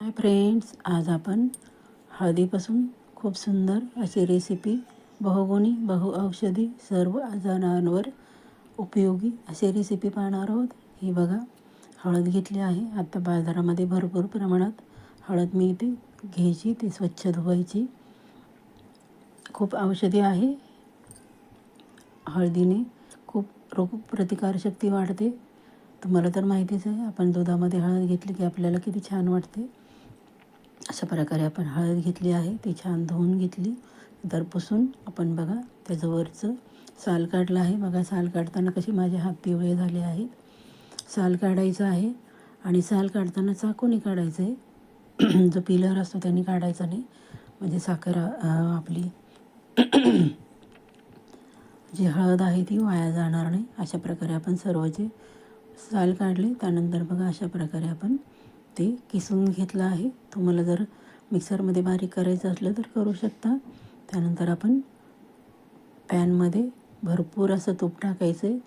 Hi friends आज आपण हळदीपासून खूप सुंदर अशी रेसिपी बहुगुणी बहुऔषधी सर्व आजारांवर उपयोगी अशी रेसिपी पाहणार आहोत. ही बघा हळद घेतली आहे. आत्ता बाजारामध्ये भरपूर प्रमाणात हळद मिळते. घ्यायची ती स्वच्छ धुवायची. खूप औषधी आहे. हळदीने खूप रोगप्रतिकारशक्ती वाढते. तुम्हाला तर माहितीच आहे आपण दुधामध्ये हळद घेतली की आपल्याला किती छान वाटते. अशा प्रकारे आपण हळद घेतली आहे ती छान धुवून घेतली. नंतर पुसून आपण बघा त्याचं वरचं साल काढलं आहे. बघा साल काढताना कशी माझे हात पिवळे झाले आहेत. साल काढायचं आहे आणि साल काढताना चाकूने काढायचं आहे जो पिलर असतो त्याने काढायचा नाही. म्हणजे साखर आपली जी हळद आहे ती वाया जाणार नाही. अशा प्रकारे आपण सर्व जे साल काढले त्यानंतर बघा अशा प्रकारे आपण ते किसून घेतलं आहे. तुम्हाला जर मिक्सरमध्ये बारीक करायचं असलं तर करू शकता. त्यानंतर आपण पॅनमध्ये भरपूर असं तूप टाकायचं आहे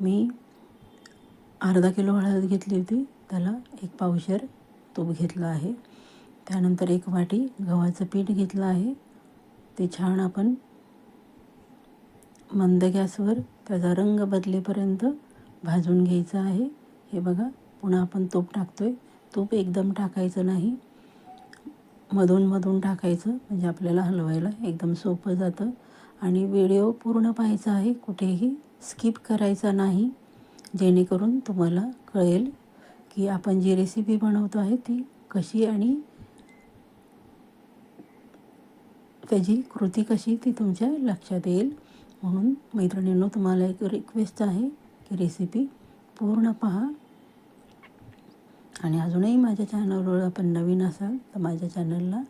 मी अर्धा किलो हळद घेतली होती. त्याला एक पावशेर तूप घेतलं आहे. त्यानंतर एक वाटी गव्हाचं पीठ घेतलं आहे. ते छान आपण मंद गॅसवर त्याचा रंग बदलेपर्यंत भाजून घ्यायचं आहे. हे बघा पुन्हा आपण तूप टाकतो आहे तूप एकदम टाकायचं नाही. मधून मधून टाकायचं म्हणजे आपल्याला हलवायला एकदम सोपं जातं. आणि व्हिडिओ पूर्ण पाहायचा आहे कुठेही स्किप करायचा नाही. जेणेकरून तुम्हाला कळेल की आपण जी रेसिपी बनवतो आहे ती कशी आणि त्याची कृती कशी ती तुमच्या लक्षात येईल. म्हणून मैत्रिणींनो तुम्हाला एक रिक्वेस्ट आहे की रेसिपी पूर्ण पहा. आणि अजूनही माझ्या चॅनलवर आपण नवीन असाल तर माझ्या चॅनलला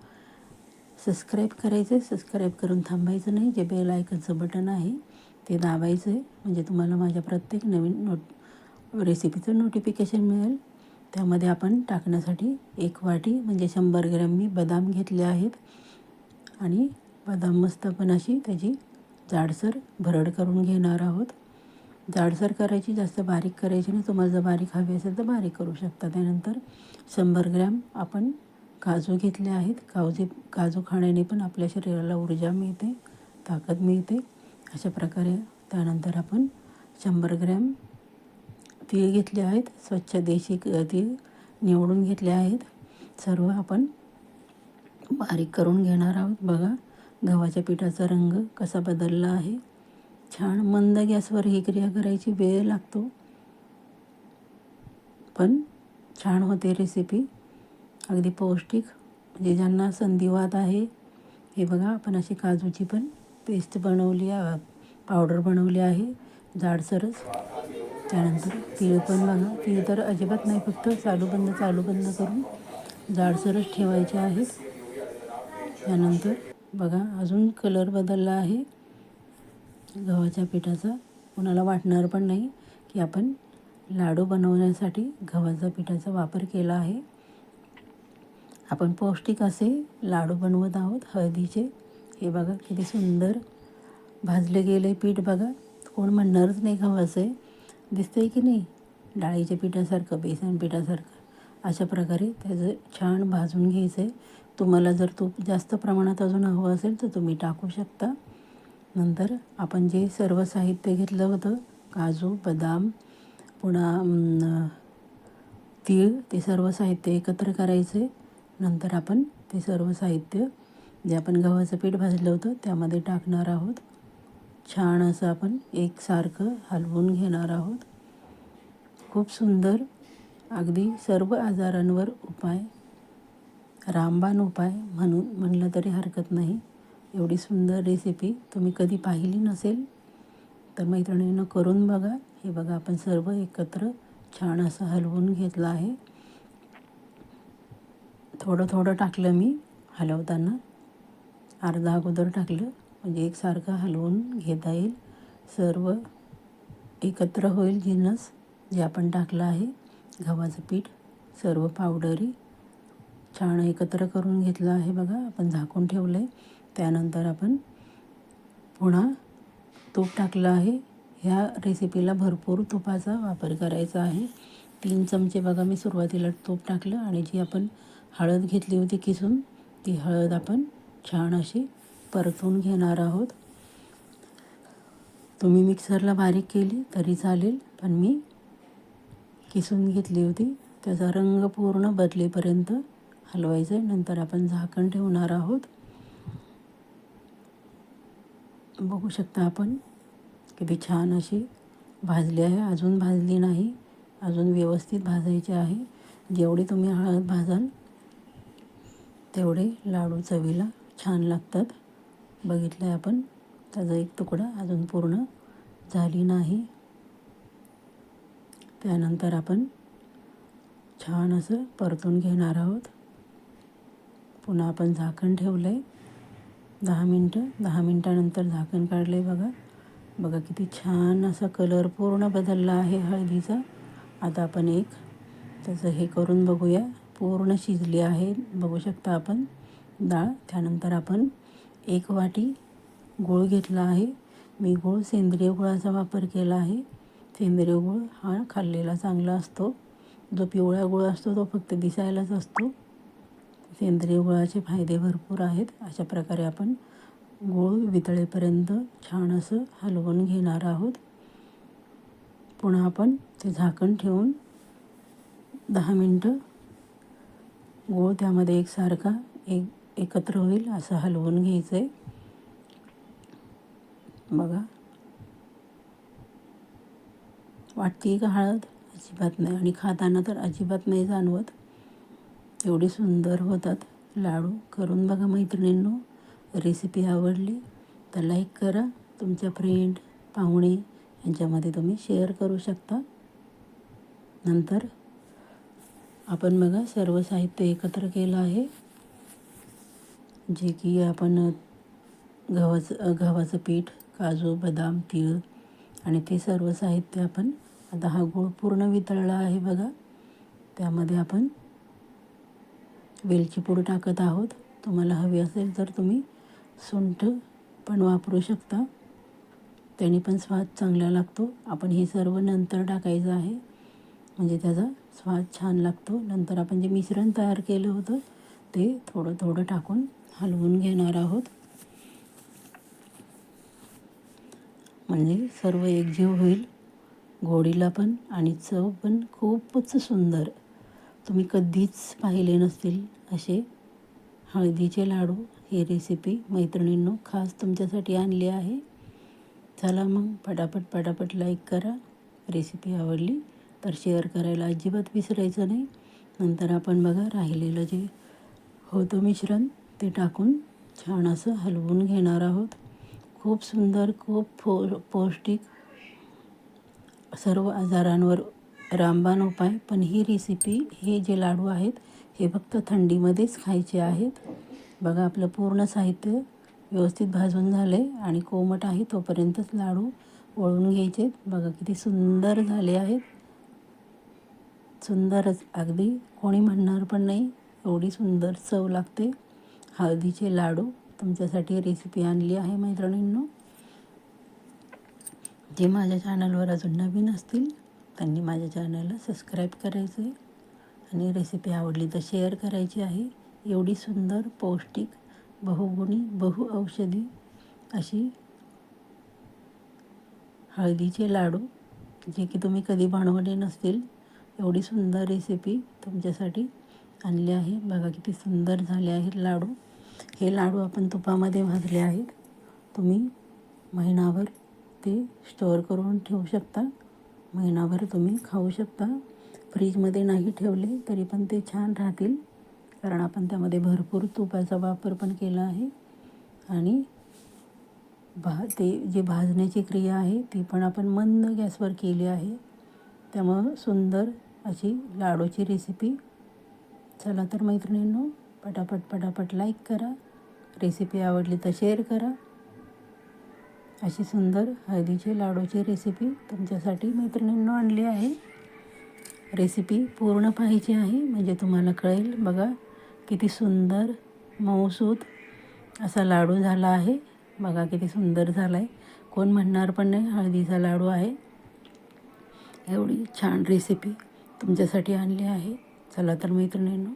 सबस्क्राईब करायचं आहे सबस्क्राईब करून थांबायचं नाही. जे बेल आयकनचं बटन आहे ते दाबायचं आहे म्हणजे तुम्हाला माझ्या प्रत्येक नवीन नोट रेसिपीचं नोटिफिकेशन मिळेल. त्यामध्ये आपण टाकण्यासाठी एक वाटी म्हणजे शंभर ग्रॅम मी बदाम घेतले आहेत. आणि बदाम मस्त पण अशी त्याची जाडसर भरड करून घेणार आहोत. जाडसर करायची जास्त बारीक करायची नाही. तुम्हाला जर बारीक हवी असेल तर बारीक करू शकता. त्यानंतर शंभर ग्रॅम आपण काजू घेतले आहेत. काजू काजू खाण्याने पण आपल्या शरीराला ऊर्जा मिळते ताकद मिळते. अशा प्रकारे त्यानंतर आपण शंभर ग्रॅम तीळ घेतले आहेत. स्वच्छ देशी तीळ निवडून घेतले आहेत. सर्व आपण बारीक करून घेणार आहोत. बघा गव्हाच्या पिठाचा रंग कसा बदलला आहे. छान मंद गॅसवर ही क्रिया करायची वेळ लागतो. पण छान होते रेसिपी अगदी पौष्टिक. म्हणजे ज्यांना संधिवात आहे हे बघा आपण अशी काजूची पण पेस्ट बनवली पावडर बनवली आहे जाडसरच त्यानंतर तीळ पण बघा. तीळ तर अजिबात नाही फक्त चालू बंद चालू बंद करून जाडसरच ठेवायचे आहेत. त्यानंतर बघा अजून कलर बदलला आहे. गव्हाच्या पिठाचा कोणाला वाटणार पण नाही की आपण लाडू बनवण्यासाठी गव्हाच्या पिठाचा वापर केला आहे. आपण पौष्टिक असे लाडू बनवत आहोत. हळदीचे. हे बघा किती सुंदर भाजले गेले पीठ बघा. कोण म्हणणारच नाही गव्हाचं. आहे दिसतंय की नाही? डाळीच्या पिठासारखं बेसन पिठासारखं. अशा प्रकारे त्याचं छान भाजून घ्यायचं आहे तुम्हाला जर तूप जास्त प्रमाणात अजून हवं असेल तर तुम्ही टाकू शकता. नंतर आपण जे सर्व साहित्य घेतलं होतं काजू बदाम पुन्हा तीळ ते सर्व साहित्य एकत्र करायचे. नंतर आपण ते सर्व साहित्य जे आपण गव्हाचं पीठ भाजलं होतं त्यामध्ये टाकणार आहोत. छान असं आपण एकसारखं हलवून घेणार आहोत. खूप सुंदर अगदी सर्व आजारांवर उपाय रामबाण उपाय म्हणून म्हणलं तरी हरकत नाही. एवढी सुंदर रेसिपी तुम्ही कधी पाहिली नसेल तर मैत्रिणीनं करून बघा. हे बघा आपण सर्व एकत्र छान असं हलवून घेतलं आहे. थोडं थोडं टाकलं मी हलवताना. अर्धा अगोदर टाकलं म्हणजे एकसारखं हलवून घेता येईल. सर्व एकत्र होईल जिन्नस जे आपण टाकलं आहे. गव्हाचं पीठ सर्व पावडरी छान एकत्र करून घेतलं आहे बघा आपण झाकून ठेवलं आहे त्यानंतर आपण पुन्हा तूप टाकलं आहे. ह्या रेसिपीला भरपूर तुपाचा वापर करायचा आहे. तीन चमचे बघा मी सुरुवातीला तूप टाकलं आणि जी आपण हळद घेतली होती किसून ती हळद आपण छान अशी परतून घेणार आहोत. तुम्ही मिक्सरला बारीक केली तरी चालेल पण मी किसून घेतली होती. त्याचा रंग पूर्ण बदलेपर्यंत हलवायचं आहे नंतर आपण झाकण ठेवणार आहोत. बघू शकता आपण किती छान अशी भाजली आहे. अजून भाजली नाही अजून व्यवस्थित भाजायची आहे. जेवढी तुम्ही हळद भाजाल तेवढे लाडू चवीला छान लागतात. बघितलं आहे आपण त्याचा एक तुकडा अजून पूर्ण झाली नाही. त्यानंतर आपण छान असं परतून घेणार आहोत. पुन्हा आपण झाकण ठेवलं आहे दहा मिनटं दहा मिनटानंतर झाकण काढलं आहे बघा. बघा किती छान असा कलर पूर्ण बदलला आहे हळदीचा. आता आपण एक त्याचं हे करून बघूया. पूर्ण शिजली आहे बघू शकता आपण. डाळ त्यानंतर आपण एक वाटी गूळ घेतला आहे. मी गूळ सेंद्रिय गुळाचा वापर केला आहे. सेंद्रिय गूळ हा खाल्लेला चांगला असतो. जो पिवळा गुळ असतो तो फक्त दिसायलाच असतो. सेंद्रिय गुळाचे फायदे भरपूर आहेत. अशा प्रकारे आपण गूळ वितळेपर्यंत छान असं हलवून घेणार आहोत. पुन्हा आपण ते झाकण ठेवून दहा मिनटं गूळ त्यामध्ये एकसारखा एक एकत्र होईल असं हलवून घ्यायचं आहे बघा. वाटते का हळद? अजिबात नाही. आणि खाताना तर अजिबात नाही जाणवत. एवढे सुंदर होतात. लाडू करून बघा मैत्रिणींनो. रेसिपी आवडली तर लाईक करा. तुमच्या फ्रेंड पाहुणे यांच्यामध्ये तुम्ही शेअर करू शकता. नंतर आपण बघा सर्व साहित्य एकत्र केलं आहे. जे की आपण गव्हाचं गव्हाचं पीठ काजू बदाम तीळ आणि ते सर्व साहित्य आपण आता हा गूळ पूर्ण वितळला आहे बघा. त्यामध्ये आपण वेलची पूड टाकत आहोत. तुम्हाला हवी असेल तर तुम्ही सुंठ पण वापरू शकता. त्याने पण स्वाद चांगला लागतो. आपण हे सर्व नंतर टाकायचं आहे. म्हणजे त्याचा स्वाद छान लागतो. नंतर आपण जे मिश्रण तयार केलं होतं ते थोडं थोडं टाकून हलवून घेणार आहोत. म्हणजे सर्व एकजीव होईल. गोडीला पण आणि चव पण खूपच सुंदर. तुम्ही कधीच पाहिले नसतील असे हळदीचे लाडू ही रेसिपी मैत्रिणींनो खास तुमच्यासाठी आणली आहे. चला मग पटापट पटापट लाईक करा. रेसिपी आवडली तर शेअर करायला अजिबात विसरायचं नाही. नंतर आपण बघा राहिलेलं जे होतं मिश्रण ते टाकून छान असं हलवून घेणार आहोत. खूप सुंदर खूप फो पौष्टिक सर्व आजारांवर रामबाण उपाय पण ही रेसिपी हे जे लाडू आहेत हे फक्त थंडीमध्येच खायचे आहेत. बघा आपलं पूर्ण साहित्य व्यवस्थित भाजून झालं आहे आणि कोमट आहे तोपर्यंतच लाडू वळून घ्यायचे. बघा किती सुंदर झाले आहेत. सुंदरच. अगदी कोणी म्हणणार पण नाही एवढी सुंदर चव लागते. हळदीचे लाडू. तुमच्यासाठी रेसिपी आणली आहे मैत्रिणींनो. जे माझ्या चॅनलवर अजून नवीन असतील त्यांनी माझ्या चॅनलला सबस्क्राईब करायचं आहे आणि रेसिपी आवडली तर शेअर करायची आहे. एवढी सुंदर पौष्टिक बहुगुणी बहुऔषधी अशी हळदीचे लाडू जे की तुम्ही कधी बनवले नसतील एवढी सुंदर रेसिपी तुमच्यासाठी आणली आहे. बघा किती सुंदर झाले आहेत लाडू. हे लाडू आपण तुपामध्ये भाजले आहेत. तुम्ही महिनाभर ते स्टोअर करून ठेवू शकता. महिनाभर तुम्ही खाऊ शकता. फ्रीजमध्ये नाही ठेवले तरी पण ते छान राहतील. कारण आपण त्यामध्ये भरपूर तुपाचा वापर पण केला आहे. आणि भा ते जे भाजण्याची क्रिया आहे ती पण आपण मंद गॅसवर केली आहे. त्यामुळं सुंदर अशी लाडूची रेसिपी. चला तर मैत्रिणींनो पटापट पटापट लाईक करा. रेसिपी आवडली तर शेअर करा. अशी सुंदर हळदीचे लाडूची रेसिपी तुमच्यासाठी मैत्रिणींनो आणली आहे. रेसिपी पूर्ण पाहायची आहे म्हणजे तुम्हाला कळेल. बघा किती सुंदर मऊसूत असा लाडू झाला आहे. बघा किती सुंदर झाला आहे कोण म्हणणार पण नाही हळदीचा लाडू आहे. एवढी छान रेसिपी तुमच्यासाठी आणली आहे. चला तर मैत्रिणींनो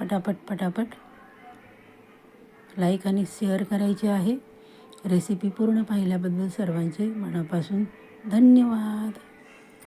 पटापट पटापट लाईक आणि शेअर करायचे आहे. रेसिपी पूर्ण पाहिल्याबद्दल सर्वांचे मनापासून धन्यवाद.